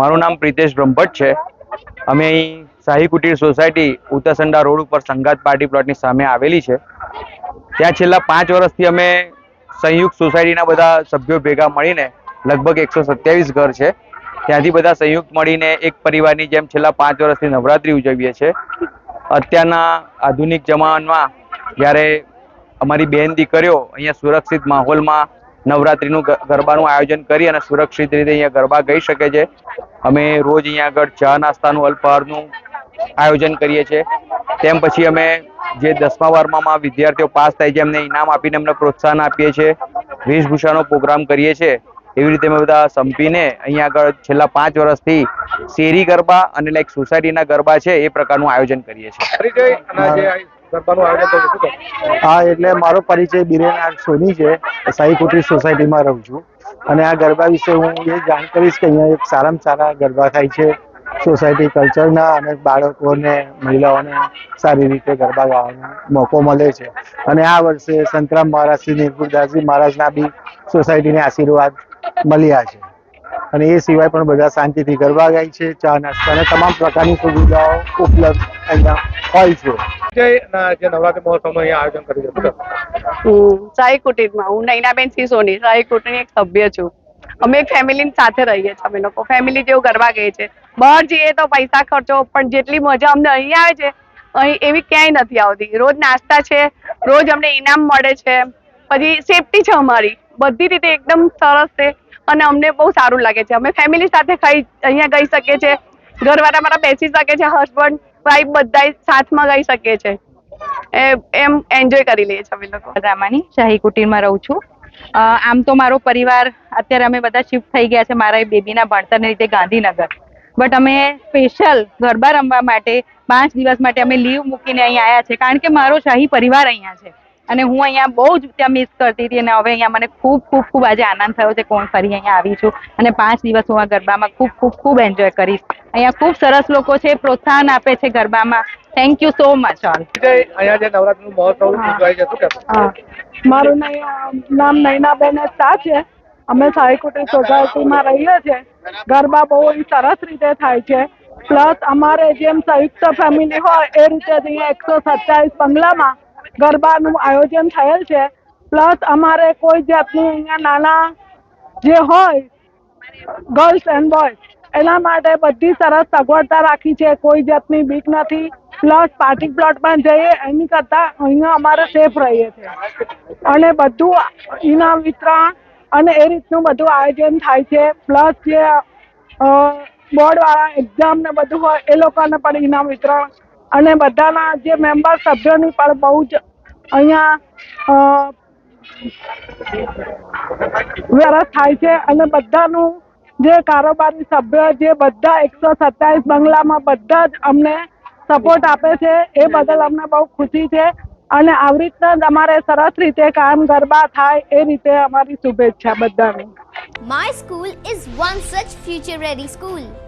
મારું નામ પ્રિતેશ બ્રહ્મભટ્ટ છે. અમે અહીં શાહી કુટીર સોસાયટી ઉત્તરસંડા રોડ ઉપર સંગાત પાર્ટી પ્લોટની સામે આવેલી છે. ત્યાં છેલ્લા પાંચ વર્ષથી અમે સંયુક્ત સોસાયટીના બધા સભ્યો ભેગા મળીને લગભગ એકસો સત્યાવીસ ઘર છે. ત્યાંથી બધા સંયુક્ત મળીને એક પરિવારની જેમ છેલ્લા પાંચ વર્ષથી નવરાત્રી ઉજવીએ છીએ. અત્યારના આધુનિક જમાનામાં જ્યારે અમારી બેન દીકરીઓ અહીંયા સુરક્ષિત માહોલમાં નવરાત્રિનું ગરબાનું આયોજન કરી અને સુરક્ષિત રીતે અહીંયા ગરબા ગઈ શકે છે. અમે રોજ અહીંયા આગળ ચા નાસ્તાનું, અલ્પહારનું આયોજન કરીએ છીએ. તેમ પછી અમે જે દસમા બારમામાં વિદ્યાર્થીઓ પાસ થાય છે, એમને ઇનામ આપીને એમને પ્રોત્સાહન આપીએ છીએ. વેશભૂષાનો પ્રોગ્રામ કરીએ છીએ. એવી રીતે અમે બધા સંપીને અહીંયા આગળ છેલ્લા પાંચ વર્ષથી શેરી ગરબા અને લાઈક સોસાયટીના ગરબા છે, એ પ્રકારનું આયોજન કરીએ છીએ. હા, એટલે મારો પરિચય બિરેન સોની છે. સાઈ સોસાયટીમાં રહું છું. અને આ ગરબા વિશે હું એ જાણ કરીશ કે અહીંયા એક સારામાં સારા ગરબા થાય છે. સોસાયટી કલ્ચરના અને બાળકોને, મહિલાઓને સારી રીતે ગરબા ગાવાનો મોકો મળે છે. અને આ વર્ષે સંતરામ મહારાજ શ્રી નિર્ગુરદાસજી મહારાજના બી સોસાયટીને આશીર્વાદ મળ્યા છે. અને એ સિવાય પણ બધા શાંતિથી ગરબા ગાય છે ચા નાસ્તા અને તમામ પ્રકારની સુવિધાઓ ઉપલબ્ધ અહીંયા હોય છે. જે નવરાત્રિ મહોત્સવનું અહીંયા આયોજન કર્યું છે. હમ સાઈ કુટીરમાં હું નૈનાબેન સિંહ સોની સાઈ કુટીરની એક સભ્ય છું. અમે એક ફેમિલી સાથે રહીએ છીએ અમે લોકો. ફેમિલી જેવું કરવા ગઈએ છે. બહાર જઈએ તો પૈસા ખર્ચો પણ જેટલી મજા અમને અહીં આવે છે અહીં એવી ક્યાંય નથી આવતી. રોજ નાસ્તા છે રોજ અમને ઇનામ મળે છે. પછી સેફટી છે અમારી. બધી રીતે એકદમ સરસ છે અને અમને બહુ સારું લાગે છે. અમે ફેમિલી સાથે ખાઈ અહીંયા ગઈ શકીએ છીએ. ઘરવાળા મારા બેસી શકે છે હસબન્ડ વાઈફ બધા સાથમાં ગઈ શકીએ છે. એ- એમ એન્જોય કરી લઈએ છીએ અમે લોકો. રામાની, શાહી કુટીરમાં રહું છું. આમ તો મારો પરિવાર, અત્યારે અમે બધા શિફ્ટ થઈ ગયા છે મારા બેબીના ભણતરને લીધે ગાંધીનગર. બટ અમે સ્પેશિયલ ગરબા રમવા માટે પાંચ દિવસ માટે અમે લીવ મૂકીને અહીંયા આવ્યા છે. કારણ કે મારો શાહી પરિવાર અહીંયા છે. અને હું અહીંયા બહુ જ ત્યાં મિસ કરતી હતી અને હવે અહીંયા મને ખૂબ ખૂબ ખૂબ આજે આનંદ થયો છે કે હું ફરી અહીંયા આવી છું અને પાંચ દિવસ હું આ ગરબામાં ખૂબ ખૂબ ખૂબ એન્જોય કરીશ. અહીંયા ખૂબ સરસ લોકો છે પ્રોત્સાહન આપે છે ગરબામાં. Thank you so much all અહીંયા જે નવરાત્રિનું મહોત્સવ ઉજવાય છે શું કહેશો? હા. મારું નૈ- નામ નૈનાબેન શાહ છે. અમે સાઈકુટી સોસાયટીમાં રહીએ છીએ. ગરબા બહુ સરસ રીતે થાય છે. પ્લસ અમારે જેમ સંયુક્ત ફેમિલી હોય એ રીતે જ અહીંયા એકસો સત્યાવીસ બંગલામાં ગરબાનું આયોજન થયેલ છે. પ્લસ અમારે કોઈ જાતનું અહીંયા નાના જે હોય ગર્લ્સ એન્ડ બોય એના માટે બધી સરસ સગવડતા રાખી છે. કોઈ જાતની બીક નથી. પ્લસ પાર્ટી પ્લોટમાં જઈએ, એની કરતાં અહીંયા અમારે સેફ રહીએ છીએ. અને બધું ઇનામ વિતરણ અને એ રીતનું બધું આયોજન થાય છે. પ્લસ જે બોર્ડવાળા એક્ઝામ ને બધું હોય, એ લોકોને પણ ઇનામ વિતરણ અને બધાના જે મેમ્બર સભ્યોની પણ બહુ જ અહીંયા વ્યરસ થાય છે અને બધાનું જે કારોબારી સભ્ય જે બધા એકસો સત્તાવીસ બંગલામાં બધા જ અમને સપોર્ટ આપે છે, એ બદલ અમને બહુ ખુશી છે અને આવી રીતના જ અમારે સરસ રીતે કામ ગરબા થાય એ રીતે અમારી શુભેચ્છા બધાને. My school is one such future ready school.